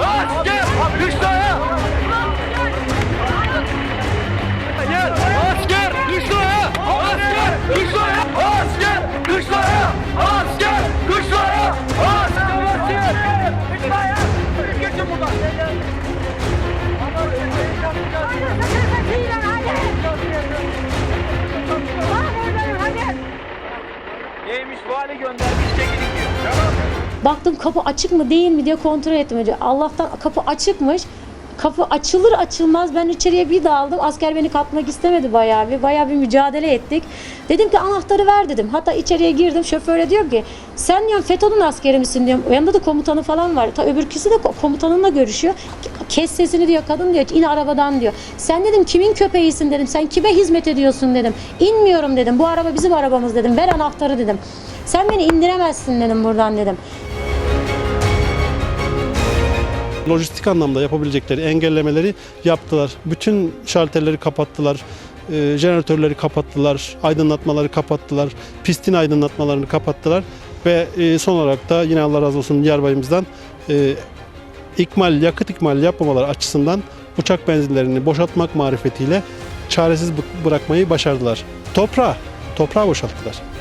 Lan gel! Hüsnü'ye! Gel! Asker! Hüsnü'ye! Asker! Hüsnü'ye! Asker! Hüsnü'ye! Asker! Hüsnü'ye! Asker! Hüsnü'ye! Hüsnü'ye! Geçin buradan! Hayır! Sakın kaçıyla! Hayır! Neymiş bu hale göndermiş çekin. Baktım kapı açık mı değil mi diye kontrol ettim önce. Allah'tan kapı açıkmış. Kapı açılır açılmaz ben içeriye bir daldım. Asker beni katmak istemedi bayağı bir. Bayağı bir mücadele ettik. Dedim ki anahtarı ver dedim. Hatta içeriye girdim. Şoföre diyor ki sen diyorum FETÖ'nün askeri misin diyorum. Yanında da komutanı falan var. Ta öbürküsü de ko- komutanınla görüşüyor. Kes sesini diyor kadın diyor. in arabadan diyor. Sen dedim kimin köpeğisin dedim. Sen kime hizmet ediyorsun dedim. İnmiyorum dedim. Bu araba bizim arabamız dedim. Ver anahtarı dedim. Sen beni indiremezsin dedim buradan dedim. Lojistik anlamda yapabilecekleri engellemeleri yaptılar. Bütün şalterleri kapattılar. e, jeneratörleri kapattılar. Aydınlatmaları kapattılar. Pistin aydınlatmalarını kapattılar. Ve e, son olarak da yine Allah razı olsun Diyarbayımızdan e, ikmal, yakıt ikmal yapmamaları açısından uçak benzinlerini boşaltmak marifetiyle çaresiz bı- bırakmayı başardılar. Toprağı, toprağı boşalttılar.